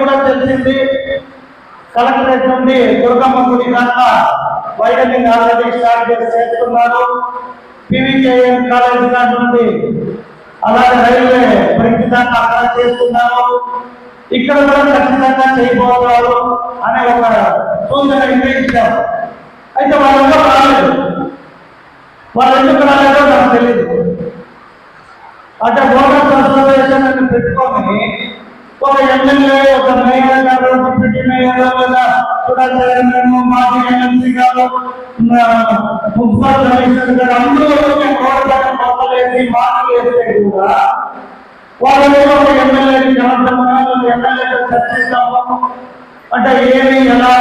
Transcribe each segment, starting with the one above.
కూడా తెలిసింది. కలెక్టరేట్ నుండి దుర్గమ్మ గుడి దాకా వైడనింగ్ ఆల్రెడీ స్టార్ట్ చేసి చేస్తున్నారు. పివికేఎం కాలేజ్ నుండి అలాగే రైల్వే బ్రిడ్జ్ దాకా అక్కడ చేస్తున్నారు. ఇక్కడ కూడా ఖచ్చితంగా చేయబోతున్నారు అనే ఒక సూచన ఇచ్చారు అయితే వాళ్ళందరూ రాలేదు. వాళ్ళు ఎందుకు రాలేదో నాకు తెలియదు అంటే ఓటర్స్ అసోసియేషన్ పెట్టుకొని ఒక ఎమ్మెల్యే ఒక మేయర్ గారు డిప్యూటీ మేయర్ లేదా కూడా చైర్మన్ మాజీ ఎమ్మెల్సీ గారు ఆ, మున్సిపల్ కమిషనర్ గారు అందరూ వచ్చి ఓట్లను మొక్కలేసి వేస్తే కూడా వాళ్ళు ఒక ఎమ్మెల్యేకి కనపడమని ఎమ్మెల్యేతో చర్చిస్తాము. అంటే ఏమి ఎలా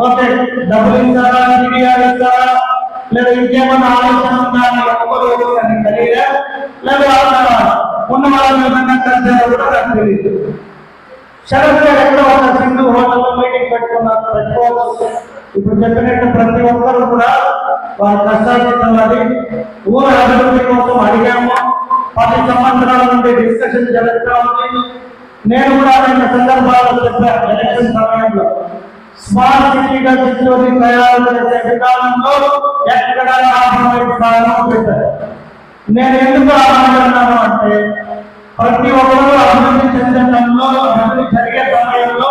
ఓకే డబ్బులు ఇస్తారా మీడియాలు ఇస్తారా లేదా ఇంకేమన్నా ఆలోచన ఉందా అని ఒక్కరు అని తెలియదా? లేదా ఉన్న వాళ్ళని ఏమన్నా కలిసారో కూడా నాకు తెలియదు. శరత్ గారు ఎక్కడ ఒక సింధు హోటల్లో మీటింగ్ పెట్టుకున్నారు పెట్టుకోవచ్చు ఇప్పుడు చెప్పినట్టు ప్రతి ఒక్కరు కూడా వారి కష్టాలు ఊరు అభివృద్ధి కోసం అడిగాము పది సంవత్సరాల నుండి డిస్కషన్ జరుగుతూ ఉంది నేను కూడా రెండు సందర్భాల్లో చెప్పాను ఎలక్షన్ సమయంలో స్మార్ట్ సిటీగా చిత్తూరు తయారు చేసే విధానంలో ఎక్కడ లాభం స్థానం పెట్టారు నేను ఎందుకు ఆనందన్నాను అంటే ప్రతి ఒక్కరూ అభివృద్ధి చెందడంలో అభివృద్ధి జరిగే సమయంలో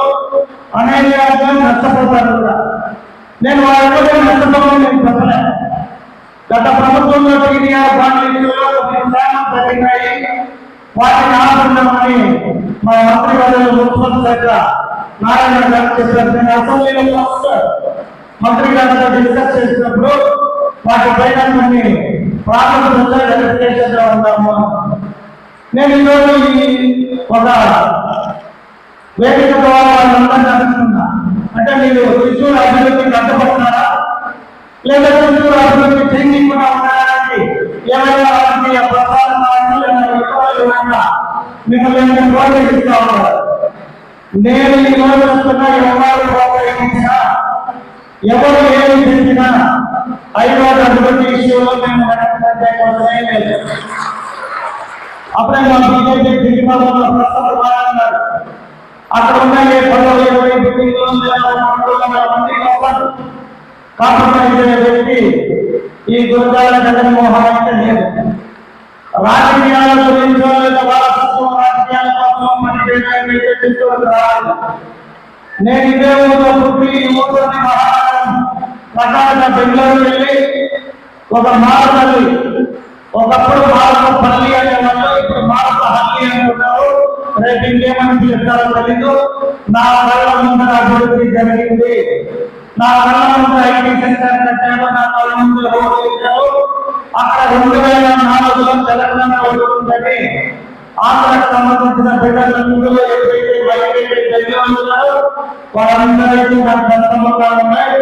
అనేక నష్టపోతారు కూడా. నేను వాళ్ళతో నష్టపోవడం నేను చెప్పలే. గత ప్రభుత్వంలో టీడీఆర్ బాధ్యతలో కొన్ని జరిగినాయి వాటిని ఆపుతున్నామని మా మంత్రి గారు మున్సిపల్ శాఖ నారాయణ గారు చెప్పారు. నేను అసెంబ్లీలో మంత్రి గారితో డిస్కస్ చేసినప్పుడు వాటి పైన కొన్ని ప్రాథమికంగా వెరిఫికేషన్లో ఉన్నాము నేను ఈరోజు ఈ ఒక వేదిక ద్వారా వాళ్ళందరినీ అంటే మీరు చిత్తూరు అభివృద్ధి అడ్డపడుతున్నారా లేదా చిత్తూరు అభివృద్ధి చేయకుండా ఉండడానికి ఏమైనా రాజకీయ ప్రసారం ఏమైనా మిమ్మల్ని నేను ప్రోత్సహిస్తా ఉన్నారు నేను ఈ రోజు వస్తున్న ఎవరు ప్రోత్సహించినా ఎవరు ఏమి చేసినా హైదరాబాద్ అభివృద్ధి విషయంలో మేము వెనక్కి లేదు అప్పుడే మా బీజేపీ ప్రస్తుతం అక్కడ ఉన్న ఏ పదవి ఇరవై బిల్డింగ్లు మంది లోపల కాంప్రమైజ్ వ్యక్తి ఈ గురజాల జగన్మోహన్ లేదు రాజకీయాల గురించో లేదా వారసత్వం రాజకీయాల కోసం రావాలి. నేను ఇదే ఊరిలో పుట్టి ఈ ఊరిలోని మహానగరం. ప్రకాశ బెంగళూరు వెళ్ళి ఒక మారతల్లి ఒకప్పుడు మారత పల్లి అనేవాళ్ళు ఇప్పుడు మారత హల్లి అనుకున్నారు రేపు ఇంకేమని పిలుస్తారో తెలీదు. నా కళ్ళ ముందర అభివృద్ధి జరిగింది. నా కళ్ళ ముందు ఐటీ సెంటర్ కట్టారు నా కళ్ళ ముందు రోడ్డు వేశారు. అక్కడ రెండు వేల నాలుగులో తెలంగాణ ఉంటుందని ఆంధ్రకు సంబంధించిన బిడ్డలందరూ ఏదైతే బయటకి తెలియజేస్తున్నారు వాళ్ళందరికీ నాకు దత్తముగా ఉన్నాయి.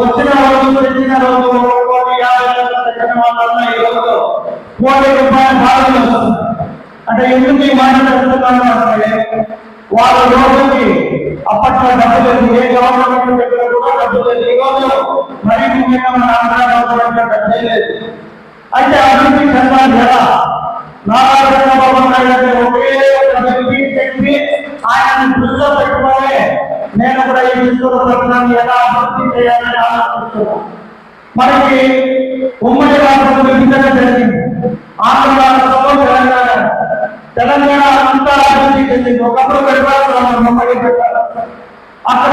వచ్చిన రోజు తెచ్చిన రోజు ఒక కోటి యాభై లక్షల తెచ్చిన వాళ్ళ ఈ రోజు కోటి రూపాయల భాగం అంటే ఎందుకు ఈ మాట చెప్తున్నాను అంటే వాళ్ళ రోజుకి అప్పట్లో డబ్బు లేదు ఏ గవర్నమెంట్ దగ్గర కూడా డబ్బు లేదు ఈరోజు రోజు మరీ ముఖ్యంగా మన ఆంధ్ర గవర్నమెంట్ డబ్బు లేదు. అయితే అభివృద్ధి చెందాలి ఎలా నారా చంద్రబాబు నాయుడు ఒకే చెప్పి ఆయన దృష్టిలో పెట్టుకోవాలి. నేను కూడా ఈ చిత్తూరు పట్టణాన్ని ఎలా అభివృద్ధి చేయాలని ఆలోచిస్తున్నాను. మనకి ఉమ్మడి రాష్ట్రం విభజన జరిగింది. తెలంగాణ తెలంగాణ అంతా అభివృద్ధి చెందింది ఒకప్పుడు పెట్టాలి ఉమ్మడి పెట్టాలి అక్కడ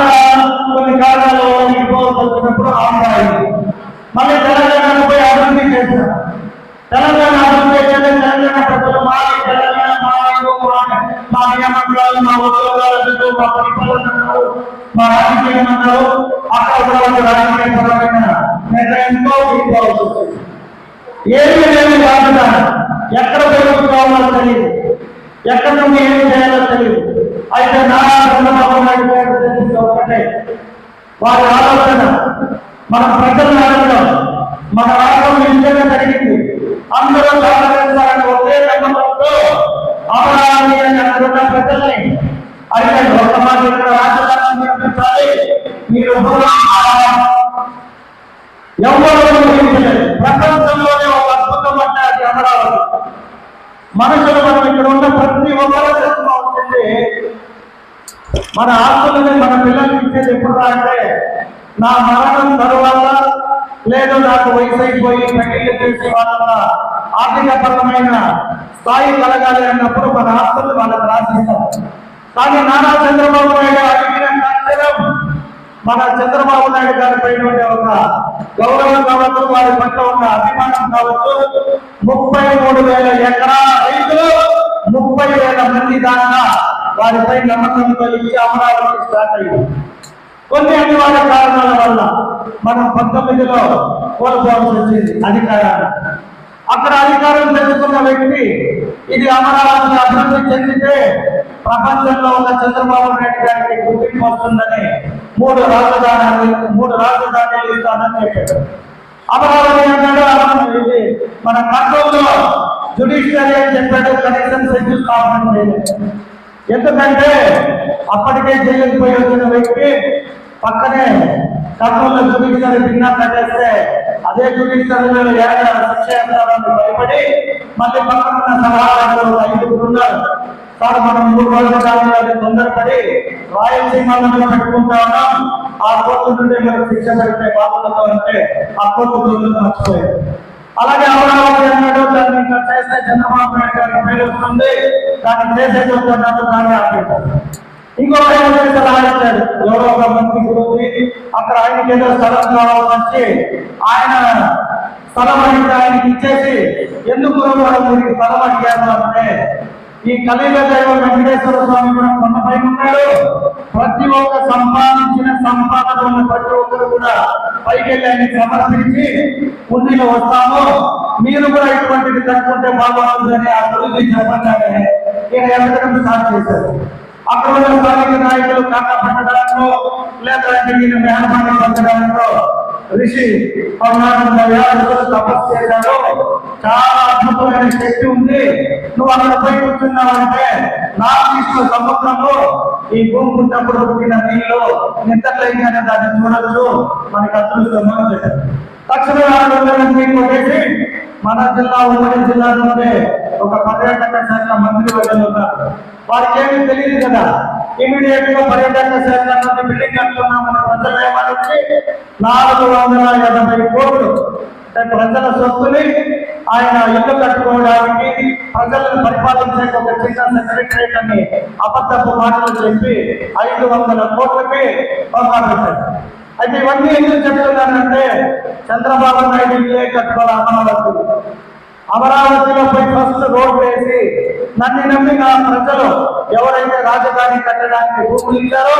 కొన్ని కారణాలు వచ్చినప్పుడు ఆంధ్ర మళ్ళీ తెలంగాణకు పోయి అభివృద్ధి చేశారు తెలంగాణ అభివృద్ధి అయితే తెలంగాణ ప్రజలు మా తెలంగాణ మా ఊరు, మా- నియమంత్రాలు మా ఉద్యోగాలు మా పరిపాలనలు మా రాజకీయ అన్నారు అక్కడ కూడా రాజకీయ పరమైన నిర్ణయంతో తీసుకోవాల్సి వస్తుంది ఏమి లేని బాధ్యత? ఎక్కడ పెరుగుతామో తెలియదు ఎక్కడ నుండి ఏమి చేయాలో తెలియదు అయితే నారా చంద్రబాబు నాయుడు గారు ఒకటే. వారి ఆలోచన మన ప్రజల అడగడం మన రాష్ట్రం నిజంగా జరిగింది అందరూ సహకరించాలని ఒకే నమ్మకంతో అమరావతి అని అనుకున్న ప్రజల్ని అడిగాడు ఒక మాట ఇక్కడ రాజధాని నిర్మించాలి మీరు ఎవరు ఊహించలేదు ప్రపంచంలోనే ఒక అద్భుతం అంటే అది అమరావతి మనుషులు మనం ఇక్కడ ఉన్న ప్రతి ఒక్కరూ తెలుసుకోవాల్సింది మన ఆస్తులని మన పిల్లలకి ఇచ్చేది ఎప్పుడు రా అంటే నా మరణం తరువాత లేదు నాకు వయసు అయిపోయి తెలిసి వాళ్ళ వాళ్ళ ఆర్థికపరమైన స్థాయి కలగాలి అన్నప్పుడు మన ఆస్తులు వాళ్ళకి రాసిస్తాం. కానీ నానా చంద్రబాబు నాయుడు అడిగిన మన చంద్రబాబు నాయుడు గారి పైన ఒక గౌరవం కావచ్చు వారి పట్ల ఉన్న అభిమానం కావచ్చు. ముప్పై మూడు వేల ఎకరా రైతులు ముప్పై వేల మంది దాకా వారిపై నమ్మకంతో ఇచ్చి అమరావతి స్టార్ట్ అయ్యింది కొన్ని అనివార్య కారణాల వల్ల మనం పంతొమ్మిదిలో కోల్పోవాల్సి వచ్చింది అధికారాన్ని అక్కడ అధికారం తెచ్చుకున్న వ్యక్తి ఇది అమరావతి అభివృద్ధి చెందితే ప్రపంచంలో ఉన్న చంద్రబాబు నాయుడు గారికి గుర్తింపు వస్తుందని మూడు రాజధాని మూడు రాజధానులు ఇస్తానని చెప్పాడు అమరావతి అన్నాడు అమరావతి మన కంట్రోల్లో జుడిషియరీ అని చెప్పాడు కనీసం సెంట్రల్ కావాలని ఎందుకంటే అప్పటికే జైలుకు పోయి వచ్చిన వ్యక్తి పక్కనే కర్నూలు జుడిషియరీ భిన్నా కట్టేస్తే అదే జుడిషియరీలో ఏడాది శిక్ష వేస్తారని భయపడి మళ్ళీ పక్కన ఉన్న సలహాదారులు ఐదుగురు ఉన్నారు సార్ మనం మూడు రోజుల కాలంలో తొందరపడి రాయలసీమలో పెట్టుకుంటా ఉన్నాం. ఆ కోర్టు నుండి మనకు శిక్ష పెడితే బాగుంటుందో అంటే ఆ కోర్టు రోజులు మర్చిపోయారు. అలాగే అమరావతి అన్నాడు దాన్ని ఇంకా చేస్తే చంద్రబాబు నాయుడు గారి పేరు వస్తుంది. దాన్ని చేసే చూస్తున్నాడు దాన్ని ఆపేటారు ఇంకో ఆయన సలహా ఇచ్చాడు ఎవరో ఒక మంత్రి గురించి అక్కడ ఆయనకి ఏదో స్థలం కావాలని ఆయన స్థలం అడిగితే ఆయనకి ఇచ్చేసి ఎందుకు గురువు మీరు స్థలం అడిగారు అంటే ఈ కలియుగ దైవం వెంకటేశ్వర స్వామి కూడా కొండపై ఉన్నాడు. ప్రతి ఒక్క సంపాదించిన సంపాదన ప్రతి ఒక్కరు కూడా పైకి వెళ్ళి ఆయనకి సమర్పించి పుణ్యులు వస్తాము మీరు కూడా ఇటువంటిది కట్టుకుంటే బాగుంటుందని ఆ గురించి చెప్పండి ఈయన ఎక్కడికి స్టార్ట్ చేశారు అక్కడ స్థానిక నాయకులు కాకా పట్టడంలో లేదంటే ఈయన మేనమాటలు పట్టడంలో ఋషి పౌర్ణానందయ్య తపస్సు చేశాడు చాలా అద్భుతమైన శక్తి ఉంది నువ్వు అక్కడ పోయి కూర్చున్నావంటే నాకు ఇష్టం సముద్రంలో ఈ భూమి పుట్టినప్పుడు పుట్టిన నీళ్ళు నిద్రలేగానే దాన్ని చూడొచ్చు మనకు అదృష్టం అని చెప్పారు తక్షణ కొట్టేసి మన జిల్లా ఉమ్మడి జిల్లాలోనే ఒక పర్యాటక శాఖ మంత్రి వర్గంలో ఉన్నారు. వారికి ఏమీ తెలియదు కదా? ఇమీడియట్గా పర్యాటక శాఖ నుండి బిల్డింగ్ కట్టుకున్నామని ప్రజలు ఏమనొచ్చి నాలుగు వందల ఎనభై కోట్లు అంటే ప్రజల సొత్తుని ఆయన ఇల్లు కట్టుకోవడానికి ప్రజలను పరిపాలించే ఒక చిన్న సెక్రటరేట్ అని అబద్ధపు మాటలు చెప్పి ఐదు వందల కోట్లకి పంపారు అయితే ఇవన్నీ ఎందుకు చెప్తున్నానంటే చంద్రబాబు నాయుడు ఇల్లే కట్టుకోవాలి అమరావతి. అమరావతిలో పోయి ఫస్ట్ రోడ్ వేసి నన్ను నమ్మి నా ప్రజలు ఎవరైతే రాజధాని కట్టడానికి భూములు ఇచ్చారో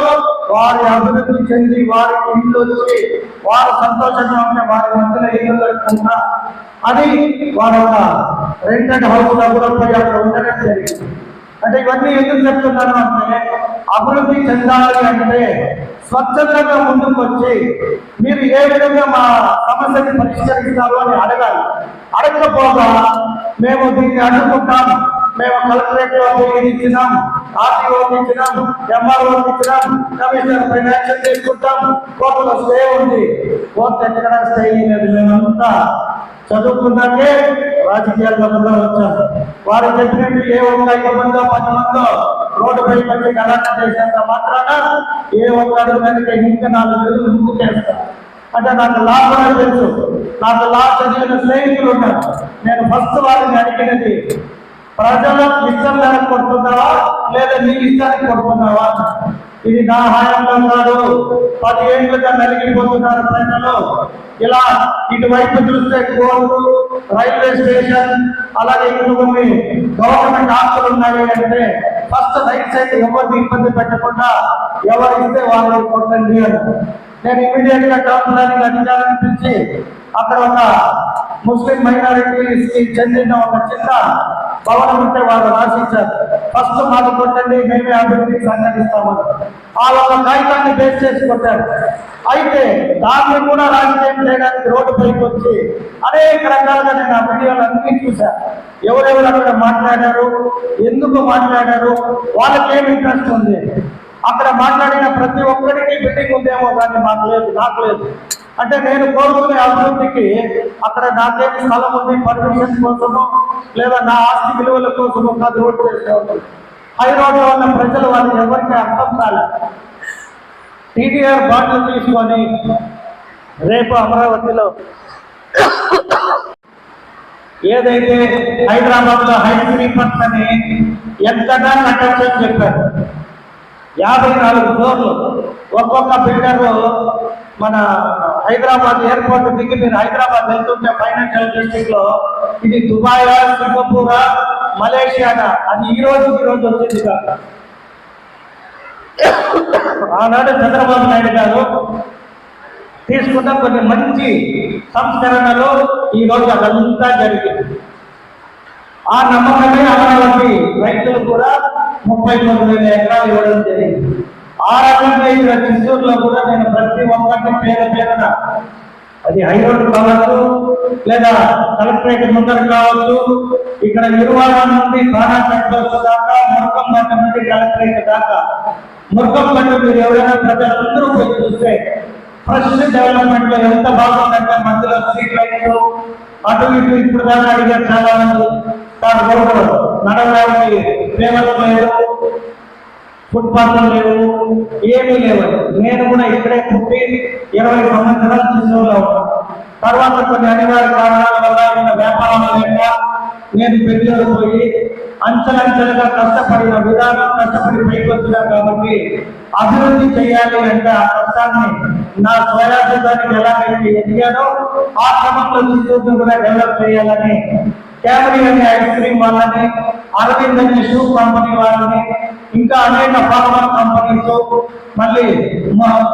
వారి అభివృద్ధి చెంది వారికి ఇండ్లు వచ్చి వారు సంతోషంగా ఉంటే వారి మధ్యలో ఇల్లు కట్టుకుంటా అది వారి ఒక రెంటెడ్ హౌస్లో కూడా పోయి అక్కడ ఉండడం జరిగింది. అంటే ఇవన్నీ ఎందుకు చెప్తున్నాను అంటే అభివృద్ధి చెందాలి అంటే స్వచ్ఛందంగా ముందుకు వచ్చి మీరు ఏ విధంగా మా సమస్యని పరిష్కరిస్తారు అని అడగాలి. అడగకపోగా మేము దీన్ని అడుగుకుంటాం మేము కలెక్టరేట్ ఇది ఇచ్చినాం ఆర్టీఓకి ఇచ్చినాం ఎంఆర్ఓకి ఇచ్చినాం కమిషనర్ పైన యాక్షన్ తీసుకుంటాం. కోర్టులో స్టే ఉంది. కోర్టు ఎక్కడ స్టే లేదు మేమంతా చదువుకున్నాకే రాజకీయాల్లో కూడా వచ్చాను వారు చెప్పినట్టు ఏ ఒక్క ఐదు మందో పది మందో రోడ్డుపై వచ్చి కలాట చేసేంత మాత్రాన ఏ ఒక్కరి అడుగు మీదకి ఇంకా నాలుగు రోజులు ముందు చేస్తాను అంటే నాకు లా కూడా తెలుసు. నాకు లా చదివిన స్నేహితులు ఉన్నారు. నేను ఫస్ట్ వారిని అడిగినది ప్రజల ఇష్టం మేరకు కొడుతున్నావా? లేదా నీ ఇష్టానికి కొడుతున్నావా? ఇది నా హాయంలో కాదు. పది ఏళ్ళుగా నలిగిపోతున్నారు ప్రజలు. ఇలా ఇటువైపు చూస్తే కోర్టు రైల్వే స్టేషన్ అలాగే ఇటు గవర్నమెంట్ ఆస్తులు ఉన్నాయి అంటే ఫస్ట్ రైట్ సైడ్ ఎవరిని ఇబ్బంది పెట్టకుండా ఎవరు ఇస్తే వాళ్ళు కొట్టండి అని. నేను ఇమీడియట్గా టౌన్ ప్లానింగ్ పిలిచి అక్కడ ఒక ముస్లిం మైనారిటీకి చెందిన ఒక చిన్న భవనం ఉంటే వాళ్ళు రాసిచ్చారు ఫస్ట్ మాకు కొట్టండి మేమే అభివృద్ధికి సంఘటిస్తామని ఆ ఒక కాగితాన్ని బేస్ చేసి కొట్టారు. అయితే దాన్ని కూడా రాజకీయం చేయడానికి రోడ్డు పైకి వచ్చి అనేక రకాలుగా నేను ఆ వీడియోలు అన్ని చూశాను ఎవరెవరు అక్కడ మాట్లాడారు? ఎందుకు మాట్లాడారు? వాళ్ళకి ఏమి ఇంట్రెస్ట్ ఉంది? అక్కడ మాట్లాడిన ప్రతి ఒక్కరికి బిల్డింగ్ ఉందేమో కానీ మాకు లేదు నాకు లేదు. అంటే నేను కోరుకునే అభివృద్ధికి అక్కడ నాకేం స్థలం ఉంది పర్మిషన్ కోసము లేదా నా ఆస్తి విలువల కోసము కాదు రోడ్డు వేసేవాళ్ళు హై ప్రజలు వాళ్ళు ఎవరికి అర్థం కాలే. టీడీఆర్ బాటలు తీసుకొని రేపు అమరావతిలో ఏదైతే హైదరాబాద్లో హై స్లీపర్స్ అని ఎంతగా కట్టచ్చని చెప్పారు. యాభై నాలుగు ఫ్లోర్లు. ఒక్కొక్క బిల్డరు మన హైదరాబాద్ ఎయిర్పోర్ట్ దిగి మీరు హైదరాబాద్ వెళ్తుంటే ఫైనాన్షియల్ డిస్ట్రిక్ట్లో ఇది దుబాయ్ సింగపూర్ మలేషియానా? అది ఈ రోజు ఈ రోజు వచ్చింది కాక ఆనాడు చంద్రబాబు నాయుడు గారు తీసుకున్న కొన్ని మంచి సంస్కరణలు ఈ రోజు అదంతా జరిగింది. ఆ నమ్మకమే అమరావతి రైతులు కూడా ముప్పై తొమ్మిది వేల ఎకరాలు ఇవ్వడం జరిగింది. ఆ రకంగా ఇక్కడ చిత్తూరులో కూడా నేను ప్రతి ఒక్కటి పేద పేదన అది హై రోడ్ కావచ్చు లేదా కలెక్టరేట్ ముందర కావచ్చు ఇక్కడ నిర్వాహణ నుండి ప్రాణాకట్ల దాకా మురకం మురకంపేట నుండి కలెక్టరేట్ దాకా. మురకం మురకంపేట మీరు ఎవరైనా ప్రజలందరూ పోయి చూస్తే ఫ్రెష్ డెవలప్మెంట్లో ఎంత బాగుందంటే మధ్యలో స్ట్రీట్ లైట్లు అటు ఇటు ఇప్పుడు దాకా అడిగారు చాలా మంది సార్ గొడవ నడవడానికి ఫేమస్ లేదు ఫుట్పాత్ లేవు ఏమీ లేవు. నేను కూడా ఇక్కడే పుట్టి ఇరవై సంవత్సరాలు చిన్నలో తర్వాత కొన్ని అనివార్య కారణాల వల్ల నిన్న వ్యాపారం లేక నేను బెంగళూరు పోయి అంచెలంచెలుగా కష్టపడిన విధానం కష్టపడి పైకొచ్చినా కాబట్టి అభివృద్ధి చేయాలి అంటే ఆ కష్టాన్ని నా స్వయార్థానికి ఎలా ఎదిగానో ఆ క్రమంలో చిత్తూరును కూడా డెవలప్ చేయాలని క్యాబరీ ఐస్ క్రీమ్ వాళ్ళని అరవింద్ అనే షూ కంపెనీ వాళ్ళని ఇంకా అనేక ఫార్మర్ కంపెనీస్ మళ్ళీ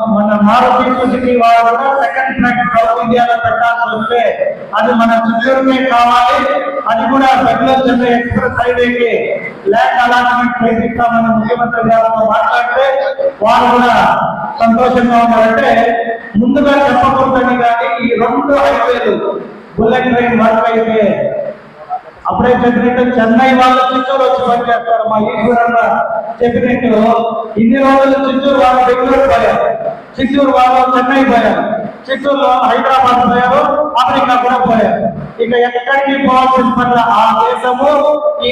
మన మారుతి సుజుకి వాళ్ళు కూడా సెకండ్ ట్రాక్ సౌత్ ఇండియాలో పెట్టాల్సి వస్తే అది మన చిత్తూరుకే కావాలి అది కూడా బెంగళూరు చెన్నై ఎక్స్ప్రెస్ హైవేకి ల్యాండ్ అలాట్మెంట్ చేపిస్తామని ముఖ్యమంత్రి గారితో మాట్లాడితే వాళ్ళు కూడా సంతోషంగా ఉన్నారంటే ముందుగా చెప్పకూడదని కానీ ఈ రెండు హైవేలు బుల్లెట్ ట్రైన్ వర్క్ అయితే అప్పుడే చెప్పినట్టు చెన్నై వాళ్ళు చిత్తూరు వచ్చి పనిచేస్తారు మా ఈశ్వరన్న చెప్పినట్టు ఇన్ని రోజులు చిత్తూరు వాళ్ళు బెంగళూరు పోయారు. చిత్తూరు వాళ్ళు చెన్నై పోయారు. చిత్తూరులో హైదరాబాద్ పోయారు. అమెరికా కూడా పోయారు. ఇక ఎక్కడికి పోవాల్సిన పట్ల ఆ దేశము? ఈ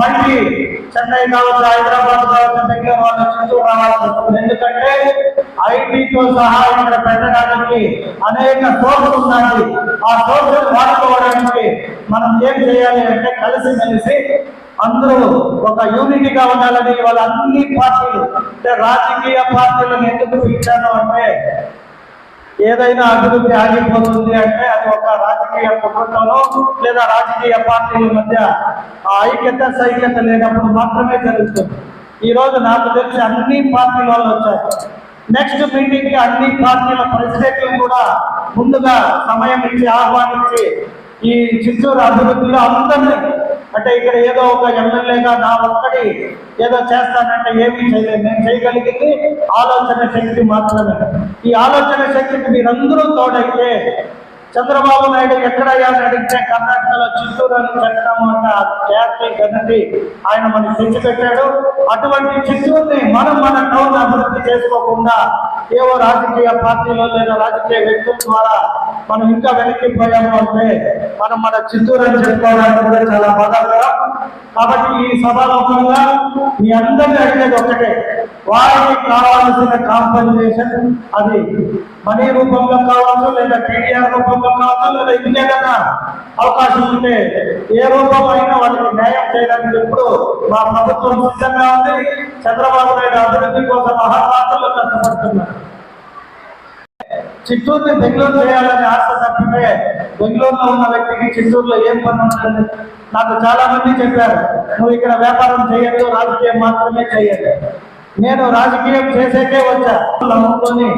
మళ్ళీ చెన్నై కావచ్చు హైదరాబాద్ కావచ్చు బెంగళూరు వాళ్ళు రావాల్సి వస్తుంది ఎందుకంటే ఐటీతో సహా ఇక్కడ పెట్టడానికి అనేక సోర్స్ ఉన్నాయి. ఆ సోర్స్ వాడుకోవడానికి మనం ఏం చేయాలి అంటే కలిసి మెలిసి అందరూ ఒక యూనిటీగా ఉండాలని వాళ్ళ అన్ని పార్టీలు అంటే రాజకీయ పార్టీలను ఎందుకు ఇచ్చాను అంటే ఏదైనా అభివృద్ధి ఆగిపోతుంది అంటే అది ఒక రాజకీయ కుటుంబంలో లేదా రాజకీయ పార్టీల మధ్య ఆ ఐక్యత సైక్యత లేనప్పుడు మాత్రమే జరుగుతుంది. ఈ రోజు నాకు తెలిసి అన్ని పార్టీల వాళ్ళు వచ్చారు. నెక్స్ట్ మీటింగ్కి అన్ని పార్టీల ప్రెసిడెంట్లు కూడా ముందుగా సమయం ఇచ్చి ఆహ్వానించి ఈ చిత్తూరు అభివృద్ధిలో అందరినీ అంటే ఇక్కడ ఏదో ఒక ఎమ్మెల్యేగా నా ఒక్కడి ఏదో చేస్తానంటే ఏమీ చేయలేదు. నేను చేయగలిగింది ఆలోచన శక్తి మాత్రమే. ఈ ఆలోచన శక్తికి మీరందరూ తోడైతే చంద్రబాబు నాయుడు ఎక్కడయ్యా అని అడిగితే కర్ణాటకలో చిత్తూరు అని చెప్పడం అన్న ఆ ఖ్యాతి ఆయన మనకి తెచ్చిపెట్టాడు అటువంటి చిత్తూరుని మనం మన టౌన్ అభివృద్ధి చేసుకోకుండా ఏవో రాజకీయ పార్టీలో లేదా రాజకీయ వ్యక్తుల ద్వారా మనం ఇంకా వెనక్కిపోయాము అంటే మనం మన చిత్తూరు అని చెప్పుకోవడానికి కూడా చాలా బాధాకరం. కాబట్టి ఈ సభాముఖంగా మీ అందరినీ అడిగేది ఒకటే వారికి కావాల్సిన కాంపెన్సేషన్ అది మనీ రూపంలో కావచ్చు లేదా టీడీఆర్ రూపంలో కావచ్చు లేదా ఇంకేదైనా అవకాశం ఉంటే ఏ రూపమైనా అయినా వాళ్ళకి న్యాయం చేయడానికి ఎప్పుడు మా ప్రభుత్వం సిద్ధంగా ఉంది. చంద్రబాబు నాయుడు అభివృద్ధి కోసం మహాపాత్రలు కష్టపడుతున్నారు. చిత్తూరుని బెంగళూరు చేయాలని ఆశ తప్పితే బెంగళూరులో ఉన్న వ్యక్తికి చిత్తూరులో ఏం పని ఉంటుంది నాకు చాలా మంది చెప్పారు నువ్వు ఇక్కడ వ్యాపారం చేయొద్దు రాజకీయం మాత్రమే చేయదు నేను రాజకీయం చేసేకే వచ్చా. నమ్ముకొని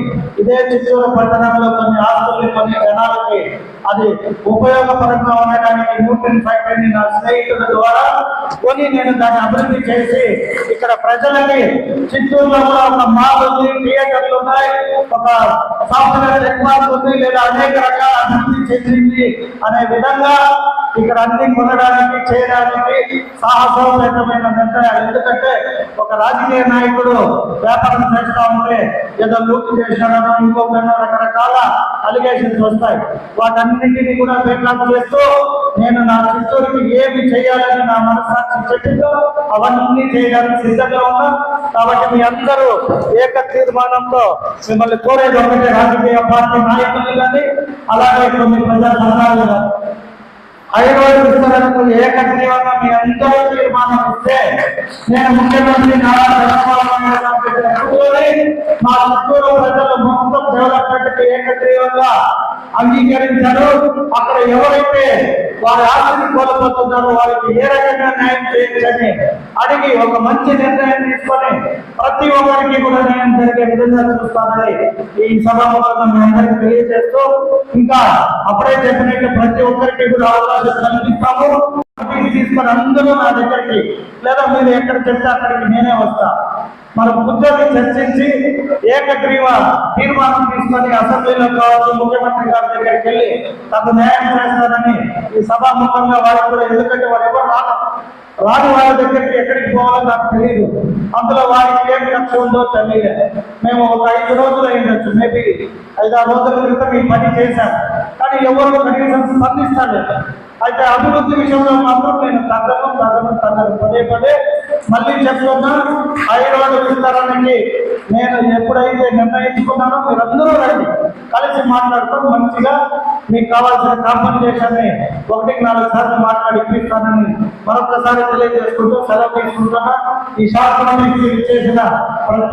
ఇదే చిత్తూరు పట్టణంలో కొన్ని ఆస్తుల్ని కొన్ని జనాలకి అది ఉపయోగపరంగా ఉండడానికి న్యూట్రిన్ ఫ్యాక్టరీని నా స్నేహితుల ద్వారా కొని నేను దాన్ని అభివృద్ధి చేసి ఇక్కడ ప్రజలకి చిత్తూరులో కూడా ఒక మాల్ ఉంది థియేటర్లు ఉన్నాయి ఒక సాఫ్ట్వేర్ నెట్వర్క్ ఉంది లేదా అనేక రకాల అభివృద్ధి చెందింది అనే విధంగా ఇక్కడ అన్ని కొనడానికి చేయడానికి సాహసోపేతమైన నిర్ణయాలు. ఎందుకంటే ఒక రాజకీయ నాయకుడు వ్యాపారం చేస్తా ఉంటే ఏదో లూప్ చేశాడనో ఇంకొకనో రకరకాల అలిగేషన్స్ వస్తాయి. వాటన్నింటినీ కూడా బేకాప్ చేస్తూ నేను నా చిత్తూరుకి ఏమి చేయాలని నా మనసాక్షి చెప్పిందో అవన్నీ చేయడానికి సిద్ధంగా ఉన్నా. కాబట్టి మీ అందరూ ఏక తీర్మానంతో మిమ్మల్ని కోరేది ఒకటే రాజకీయ పార్టీ నాయకులు కానీ అలాగే కొన్ని ప్రజా సంఘాలు కానీ హైదరాబాద్ విస్తరణకు ఏకగ్రీవంగా మీ అందరూ తీర్మానం ఇస్తే నేను ముఖ్యమంత్రి నారా మా చిత్తూరు ప్రజలు మొత్తం డెవలప్మెంట్ ఏకగ్రీవంగా అంగీకరించారు. అక్కడ ఎవరైతే వారి ఆస్తిని కోల్పోతున్నారో వారికి ఏ రకంగా న్యాయం చేయొచ్చని అడిగి ఒక మంచి నిర్ణయం తీసుకొని ప్రతి ఒక్కరికి కూడా న్యాయం జరిగే విధంగా చూస్తానని ఈ సభాముఖంగా మీ అందరికీ తెలియజేస్తూ ఇంకా అప్పుడే చేసినట్టు ప్రతి ఒక్కరికి కూడా అవకాశం కల్పిస్తాము. అక్కడికి తీసుకొని అందరూ నా దగ్గరికి లేదా మీరు ఎక్కడ చెప్తే అక్కడికి నేనే వస్తా. మన కూర్చొని చర్చించి ఏకగ్రీవ తీర్మానం తీసుకొని అసెంబ్లీలో కావచ్చు ముఖ్యమంత్రి గారి దగ్గరికి వెళ్ళి తగు న్యాయం చేస్తారని ఈ సభాముఖంగా వారికి కూడా ఎందుకంటే వారు ఎవరు రాను రాని వాళ్ళ దగ్గరికి ఎక్కడికి పోవాలో నాకు తెలియదు అందులో వారికి ఏం కక్ష ఉందో తెలియదు మేము ఒక ఐదు రోజులు అయిండొచ్చు మేబీ ఐదారు రోజుల క్రితం ఈ పని చేశాం. కానీ ఎవరు కనీసం స్పందిస్తాడు అయితే అభివృద్ధి విషయంలో మాత్రం నేను తగ్గను తగ్గను తగ్గను పదే పదే మళ్ళీ చెప్తున్నా హైదరాబాద్ విస్తరణకి నేను ఎప్పుడైతే నిర్ణయించుకున్నానో మీరందరూ రండి. కలిసి మాట్లాడుకొని మంచిగా మీకు కావాల్సిన కాంపన్సేషన్ ఒకటికి నాలుగు సార్లు మాట్లాడి ఇప్పిస్తానని మరొకసారి తెలియజేసుకుంటూ సెలవు తీసుకుంటున్నా. ఈ శాసనం చేసిన ప్రతి